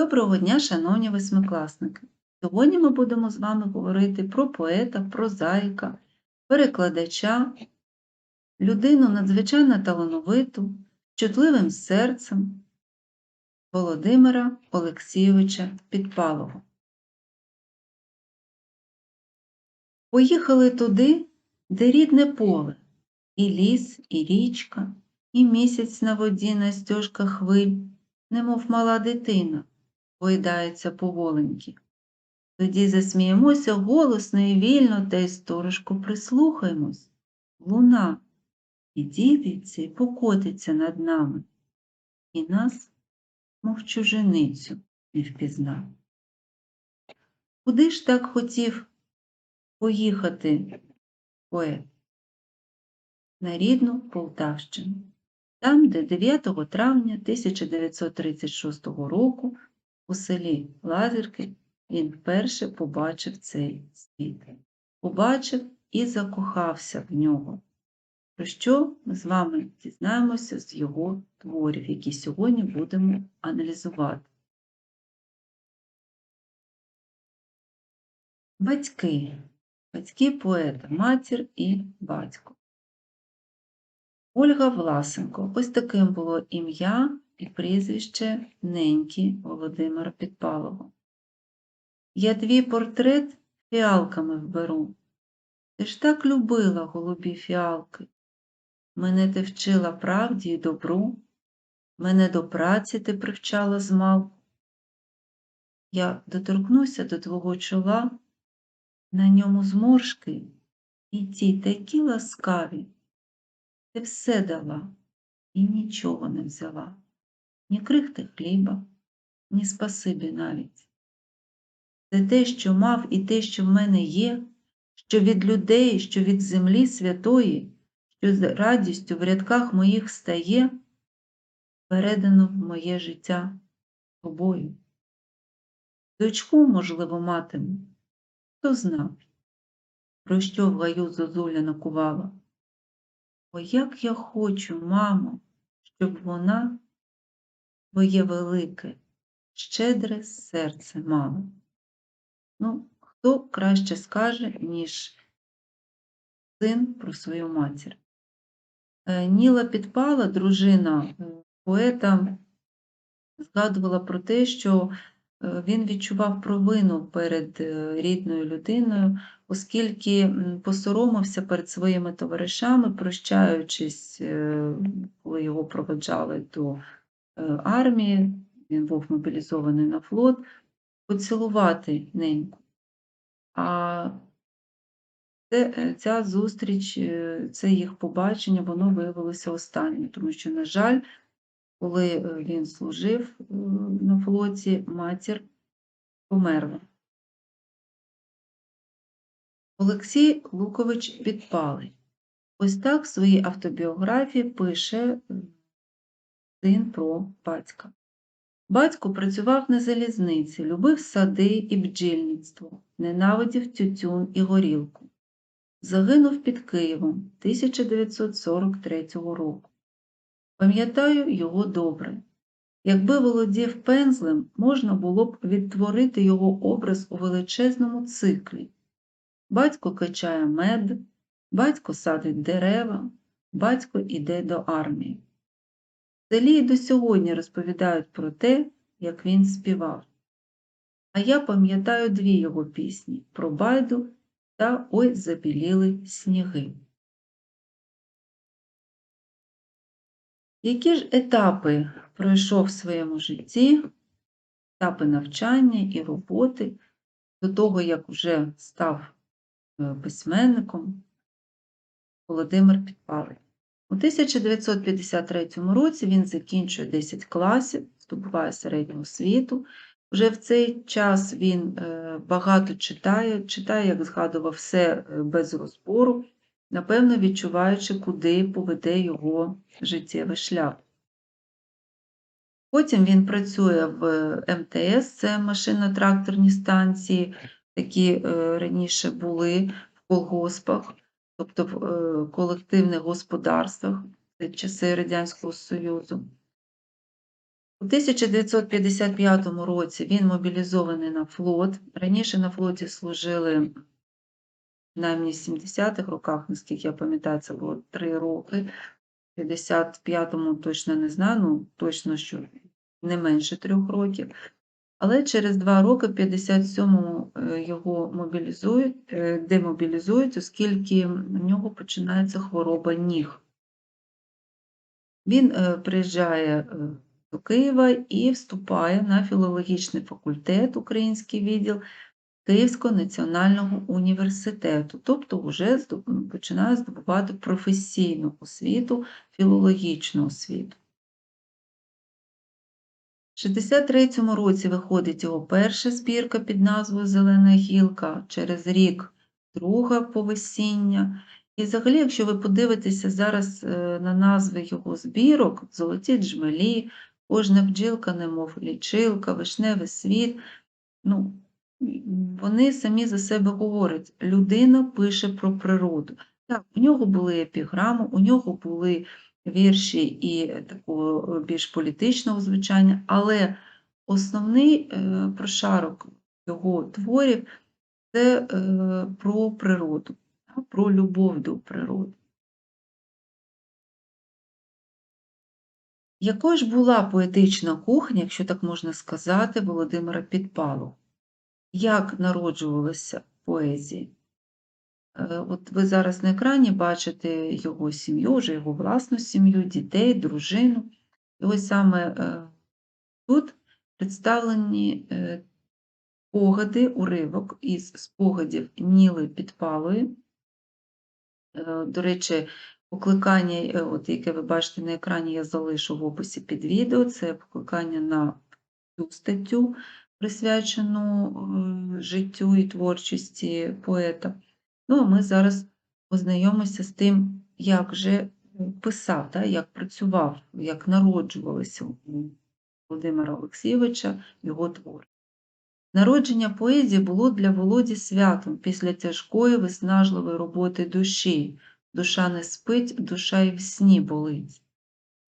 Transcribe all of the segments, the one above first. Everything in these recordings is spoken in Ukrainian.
Доброго дня, шановні восьмикласники! Сьогодні ми будемо з вами говорити про поета, прозаїка, перекладача, людину надзвичайно талановиту, чутливим серцем Володимира Олексійовича Підпалого. Поїхали туди, де рідне поле, і ліс, і річка, і місяць на воді на стежках хвиль, немов мала дитина, поїдається поволеньки. Тоді засміємося голосно і вільно та й сторожко прислухаємось. Луна підійдеться і покотиться над нами, і нас, мов чужиницю, не впізна. Куди ж так хотів поїхати поет? На рідну Полтавщину, там, де 9 травня 1936 року у селі Лазірки він вперше побачив цей світ. Побачив і закохався в нього. Про що ми з вами дізнаємося з його творів, які сьогодні будемо аналізувати. Батьки. Батьки поета, матір і батько. Ольга Власенко. Ось таким було ім'я і прізвище неньки Володимира Підпалого. Я твій портрет фіалками вберу. Ти ж так любила голубі фіалки. Мене ти вчила правді й добру, мене до праці ти привчала змалку. Я доторкнуся до твого чола, на ньому зморшки і ті такі ласкаві. Ти все дала і нічого не взяла, ні крихти хліба, ні спасибі навіть. Це те, що мав, і те, що в мене є, що від людей, що від землі святої, що з радістю в рядках моїх стає, передано в моє життя тобою. Дочку, можливо, матиму, хто знав, про що в гаю зозуля накувала. О, як я хочу, мамо, щоб вона твоє велике, щедре серце мала. Ну, хто краще скаже, ніж син про свою матір. Е, Ніла Підпала, дружина е, поета, згадувала про те, що е, він відчував провину перед рідною людиною, оскільки посоромився перед своїми товаришами, прощаючись, коли його проведжали до армії, він був мобілізований на флот поцілувати неньку. А е, ця зустріч, е, це їх побачення, воно виявилося останнім, тому що, на жаль, коли е, він служив на флоті, матір померла. Олексій Лукович Підпалий. Ось так в своїй автобіографії пише син про батька. Батько працював на залізниці, любив сади і бджільництво, ненавидів тютюн і горілку. Загинув під Києвом 1943 року. Пам'ятаю його добре. Якби володів пензлем, можна було б відтворити його образ у величезному циклі. Батько качає мед, батько садить дерева, батько іде до армії селі й до сьогодні розповідають про те, як він співав. А я пам'ятаю дві його пісні про байду та Ой забіліли сніги. Які ж етапи пройшов в своєму житті, етапи навчання і роботи до того, як вже став е, письменником Володимир Підпалий? У 1953 році він закінчує 10 класів, здобуває середню освіту. Вже в цей час він е, багато читає, читає, як згадував, все е, без розбору, напевно, відчуваючи, куди поведе його життєвий шлях. Потім він працює в МТС, це машинно-тракторні станції, які е, раніше були в колгоспах тобто в е, колективних господарствах часи Радянського Союзу. У 1955 році він мобілізований на флот. Раніше на флоті служили принаймні в 70-х роках, наскільки я пам'ятаю, це було 3 роки. В 55-му точно не знаю, ну точно, що не менше трьох років. Але через два роки, в 57-му, е, його мобілізують, е, демобілізують, оскільки в нього починається хвороба ніг. Він е, приїжджає до Києва і вступає на філологічний факультет, український відділ Київського національного університету, тобто вже починає здобувати професійну освіту, філологічну освіту. В 63-му році виходить його перша збірка під назвою Зелена гілка, через рік друга повесіння. І взагалі, якщо ви подивитеся зараз е, на назви його збірок, Золоті джмелі, Кожна бджілка, немов лічилка, Вишневий світ, ну, вони самі за себе говорять. Людина пише про природу. Так, у нього були епіграми, у нього були вірші і такого е, більш політичного звучання, але основний е, прошарок його творів це е, про природу, про любов до природи. Якою ж була поетична кухня, якщо так можна сказати, Володимира Підпалу? Як народжувалася поезія? Е, От ви зараз на екрані бачите його сім'ю, вже його власну сім'ю, дітей, дружину. І ось саме е, тут представлені е, спогади, уривок із спогадів Ніли Підпалої. До речі, покликання, от яке ви бачите на екрані, я залишу в описі під відео. Це покликання на цю статтю, присвячену життю і творчості поета. Ну, а ми зараз познайомимося з тим, як же писав, та, як працював, як народжувалися у Володимира Олексійовича його твори. Народження поезії було для Володі святом після тяжкої виснажливої роботи душі. Душа не спить, душа і в сні болить.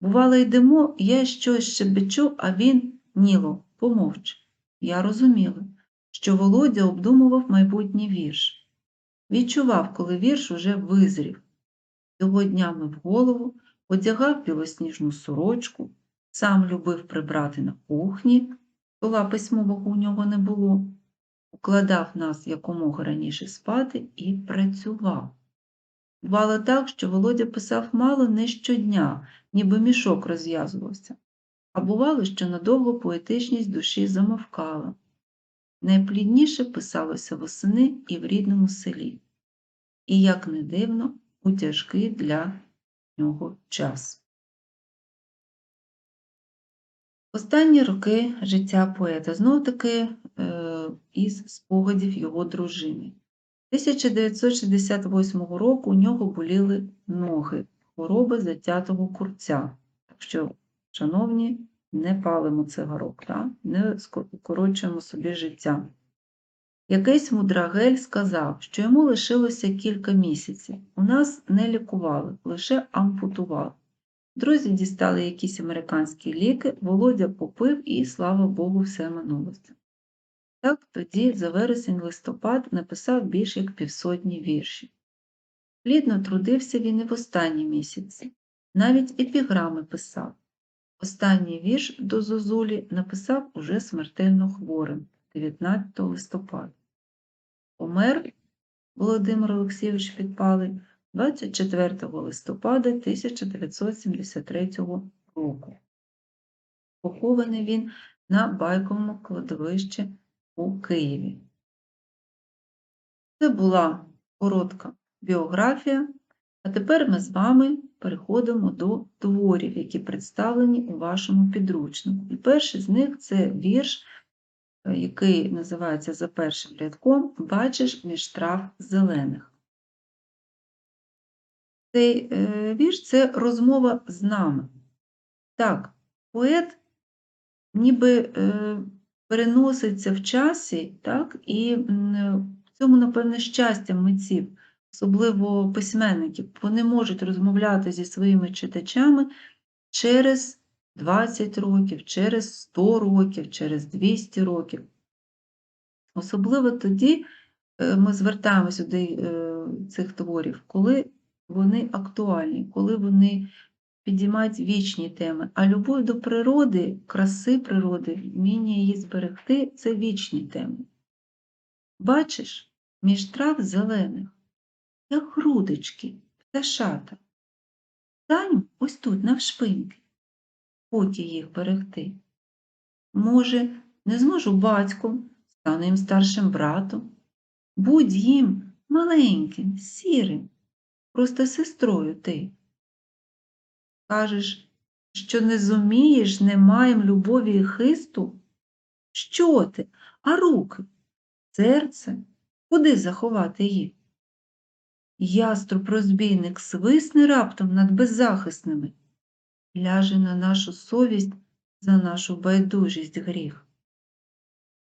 Бувало, йдемо, я щось щебечу, а він Ніло, помовч. Я розуміла, що Володя обдумував майбутній вірш. Відчував, коли вірш уже визрів. Його днями в голову одягав білосніжну сорочку, сам любив прибрати на кухні, стола письмового у нього не було, укладав нас якомога раніше спати і працював. Бувало так, що Володя писав мало не щодня, ніби мішок розв'язувався, а бувало, що надовго поетичність душі замовкала. Найплідніше писалося восени і в рідному селі, і, як не дивно, у тяжкий для нього час. Останні роки життя поета знов-таки е, із спогадів його дружини. 1968 року у нього боліли ноги, хвороби затятого курця. Так що, шановні, не палимо цигарок, та? не скорочуємо собі життя. Якийсь мудрагель сказав, що йому лишилося кілька місяців. У нас не лікували, лише ампутували. Друзі дістали якісь американські ліки, Володя попив і, слава Богу, все минулося. Так тоді за вересень-листопад написав більш як півсотні віршів. Плідно трудився він і в останні місяці, навіть епіграми писав. Останній вірш до Зозулі написав уже смертельно хворим 19 листопада. Помер Володимир Олексійович Підпалий 24 листопада 1973 року. Похований він на Байковому кладовищі у Києві. Це була коротка біографія, а тепер ми з вами переходимо до творів, які представлені у вашому підручнику. І перший з них це вірш, е, який називається за першим рядком Бачиш між трав зелених. Цей е, вірш це розмова з нами. Так, поет ніби е, переноситься в часі, так, і в цьому, напевне, щастя митців, особливо письменників, вони можуть розмовляти зі своїми читачами через 20 років, через 100 років, через 200 років. Особливо тоді е, ми звертаємося до е, цих творів, коли вони актуальні, коли вони підіймають вічні теми. А любов до природи, краси природи, вміння її зберегти це вічні теми. Бачиш, між трав зелених, як грудочки, пташата. Стань ось тут, навшпиньки, поки їх берегти. Може, не зможу батьком, стану їм старшим братом. Будь їм маленьким, сірим, просто сестрою ти. Кажеш, що не зумієш, не маєм любові і хисту? Що ти? А руки? Серце? Куди заховати їх? Яструб розбійник свисне раптом над беззахисними, ляже на нашу совість за нашу байдужість гріх.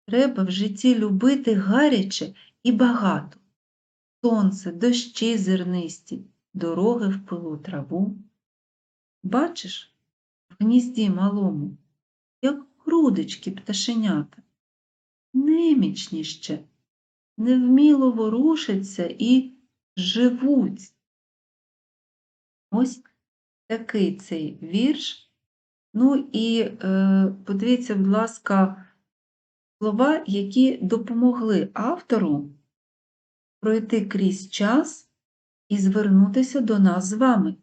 Треба в житті любити гаряче і багато. Сонце, дощі зернисті, дороги в пилу траву. Бачиш, в гнізді малому, як грудочки пташенята, немічні ще, невміло ворушаться і живуть. Ось такий цей вірш. Ну і е, подивіться, будь ласка, слова, які допомогли автору пройти крізь час і звернутися до нас з вами.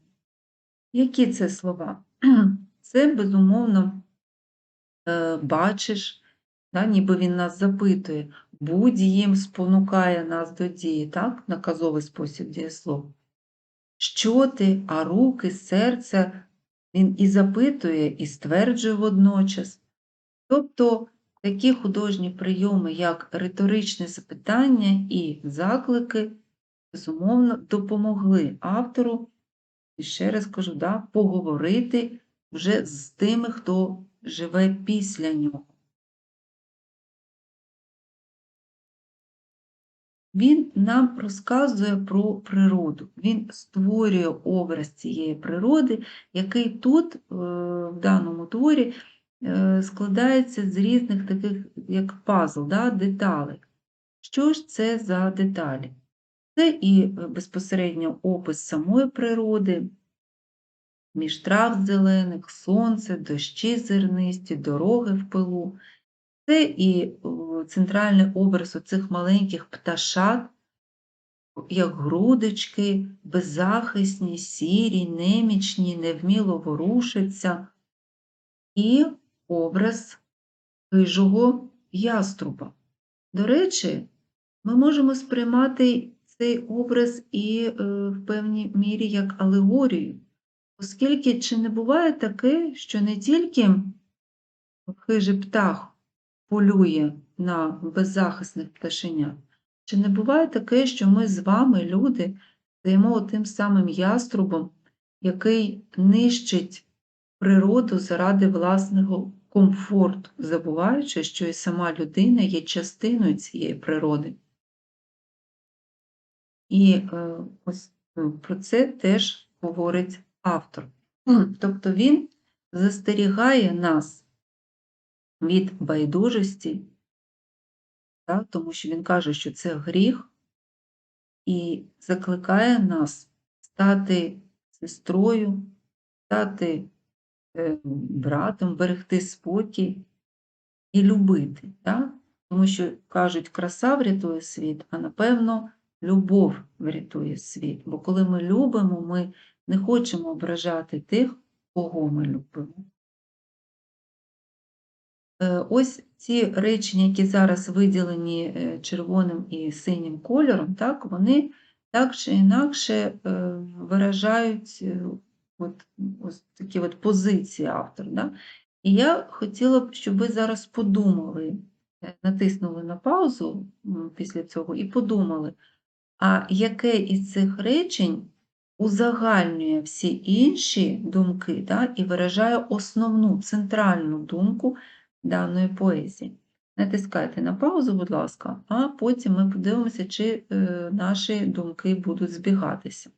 Які це слова? Це, безумовно, е, бачиш, да, ніби він нас запитує, будь їм спонукає нас до дії, так? наказовий спосіб дієслов. Що ти, а руки, серце він і запитує, і стверджує водночас. Тобто такі художні прийоми, як риторичне запитання і заклики, безумовно, допомогли автору, і ще раз кажу, да, поговорити вже з тими, хто живе після нього. Він нам розказує про природу, він створює образ цієї природи, який тут, е, в даному творі, е, складається з різних таких, як пазл, да, деталей. Що ж це за деталі? Це і безпосередньо опис самої природи, між трав зелених, сонце, дощі зернисті, дороги в пилу. Це і центральний образ оцих маленьких пташат, як грудочки, беззахисні, сірі, немічні, невміло ворушаться, і образ хижого яструба. До речі, ми можемо сприймати цей образ і е, в певній мірі як алегорію, оскільки чи не буває таке, що не тільки хижий птах полює на беззахисних пташенят. Чи не буває таке, що ми з вами, люди, стаємо тим самим яструбом, який нищить природу заради власного комфорту, забуваючи, що і сама людина є частиною цієї природи? І е, ось е, про це теж говорить автор. Тобто він застерігає нас від байдужості, так, тому що він каже, що це гріх, і закликає нас стати сестрою, стати е, братом, берегти спокій і любити. Так? Тому що кажуть, краса врятує світ, а напевно, любов врятує світ. Бо коли ми любимо, ми не хочемо ображати тих, кого ми любимо. Е, ось ці речення, які зараз виділені е, червоним і синім кольором, так, вони так чи інакше е, виражають от, ось такі от позиції автора. Да? І я хотіла б, щоб ви зараз подумали, натиснули на паузу після цього і подумали, а яке із цих речень узагальнює всі інші думки да, і виражає основну центральну думку даної поезії. Натискайте на паузу, будь ласка, а потім ми подивимося, чи е, наші думки будуть збігатися.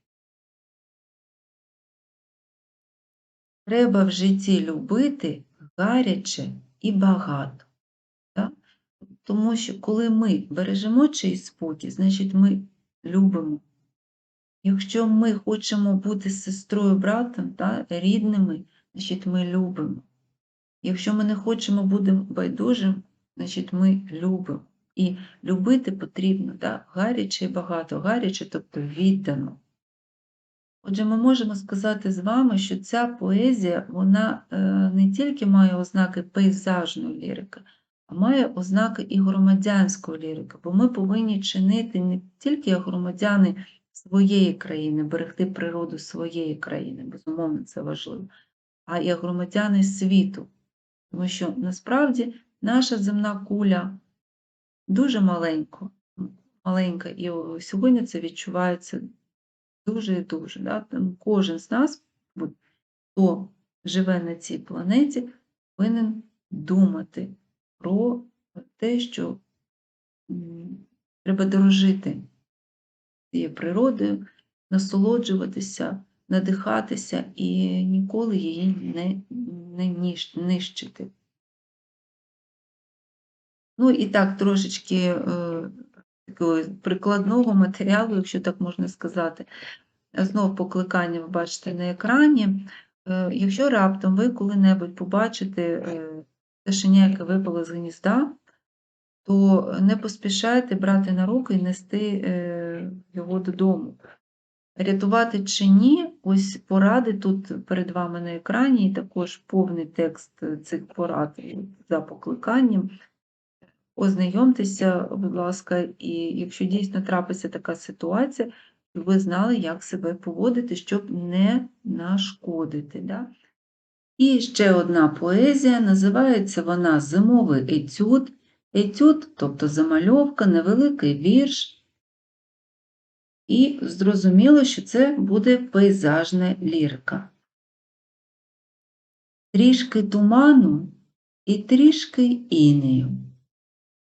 треба в житті любити гаряче і багато. Так? Тому що коли ми бережемо чийсь спокій, значить ми любимо. Якщо ми хочемо бути сестрою, братом, та, рідними, значить ми любимо. Якщо ми не хочемо бути байдужим, значить ми любимо. І любити потрібно да, гаряче і багато, гаряче, тобто віддано. Отже, ми можемо сказати з вами, що ця поезія вона е, не тільки має ознаки пейзажної лірики, а має ознаки і громадянської лірики, бо ми повинні чинити не тільки громадяни своєї країни, берегти природу своєї країни, безумовно, це важливо, а як громадяни світу. Тому що насправді наша земна куля дуже маленька, маленька, і сьогодні це відчувається дуже і дуже. Да? Кожен з нас, хто живе на цій планеті, повинен думати про те, що треба дорожити цією природою, насолоджуватися, надихатися і ніколи її не, нищити. Ну і так, трошечки е, прикладного матеріалу, якщо так можна сказати. Знов покликання ви бачите на екрані. Е, Якщо раптом ви коли-небудь побачите е, пташеня, яке випало з гнізда, то не поспішайте брати на руки і нести е, його додому. Рятувати чи ні, ось поради тут перед вами на екрані, і також повний текст е, цих порад за покликанням. Ознайомтеся, будь ласка, і якщо дійсно трапиться така ситуація, ви знали, як себе поводити, щоб не нашкодити. Да? І ще одна поезія, називається вона Зимовий етюд. Етюд, тобто замальовка, невеликий вірш. І зрозуміло, що це буде пейзажна лірика. Трішки туману і трішки інею.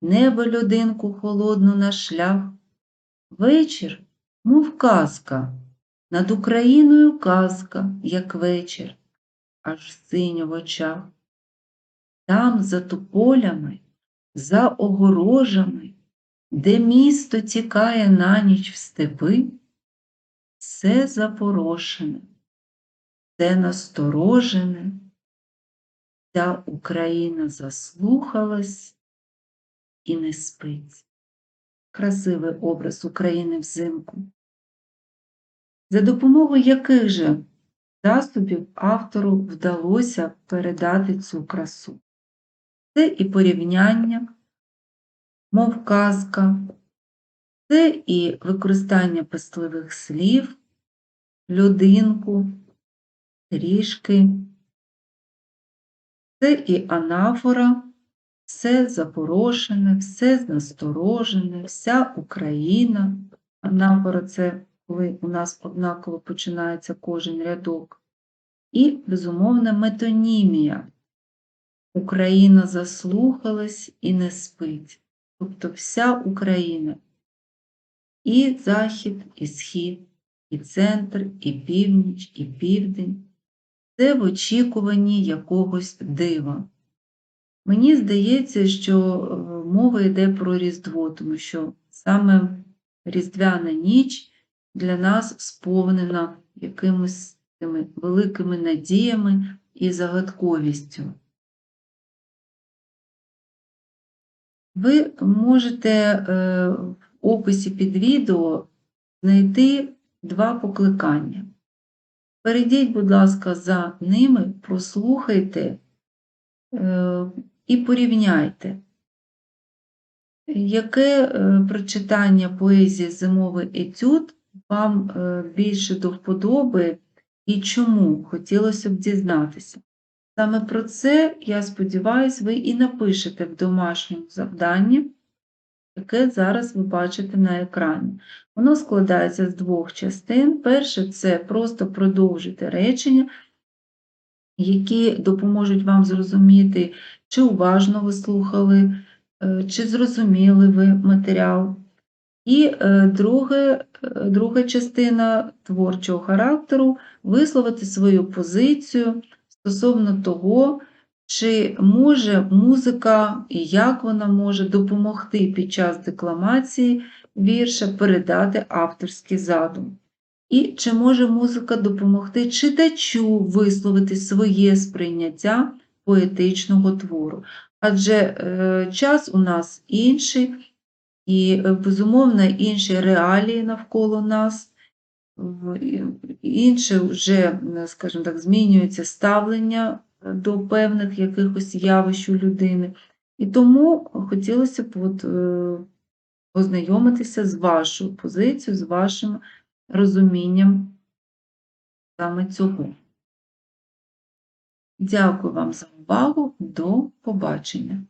Небо людинку холодну на шлях. Вечір, мов казка, над Україною казка, як вечір, аж синьо в очах. Там, за тополями, за огорожами, де місто тікає на ніч в степи, все запорошене, все насторожене, та Україна заслухалась і не спить. Красивий образ України взимку. За допомогою яких же засобів автору вдалося передати цю красу? Це і порівняння, мов казка, це і використання пестливих слів, людинку, трішки, це і анафора, все запорошене, все насторожене, вся Україна. Анафора це коли у нас однаково починається кожен рядок. І, безумовна, метонімія. Україна заслухалась і не спить. Тобто вся Україна. І захід, і схід, і центр, і північ, і південь. Це в очікуванні якогось дива. Мені здається, що е, мова йде про Різдво, тому що саме Різдвяна ніч для нас сповнена якимись тими великими надіями і загадковістю. Ви можете е, в описі під відео знайти два покликання. Перейдіть, будь ласка, за ними, прослухайте е, і порівняйте, яке е, прочитання поезії Зимовий етюд вам більше до вподоби і чому хотілося б дізнатися. Саме про це, я сподіваюся, ви і напишете в домашньому завданні, яке зараз ви бачите на екрані. Воно складається з двох частин. Перше це просто продовжити речення, які допоможуть вам зрозуміти, чи уважно ви слухали, е, чи зрозуміли ви матеріал. І е, друге, е, друга частина творчого характеру висловити свою позицію стосовно того, чи може музика і як вона може допомогти під час декламації вірша передати авторський задум. І чи може музика допомогти читачу висловити своє сприйняття поетичного твору? Адже е, час у нас інший, і, безумовно, інші реалії навколо нас, інше вже, скажімо так, змінюється ставлення е, до певних якихось явищ у людини. І тому хотілося б от, е, познайомитися з вашою позицією, з вашим розумінням саме цього. Дякую вам за увагу. До побачення.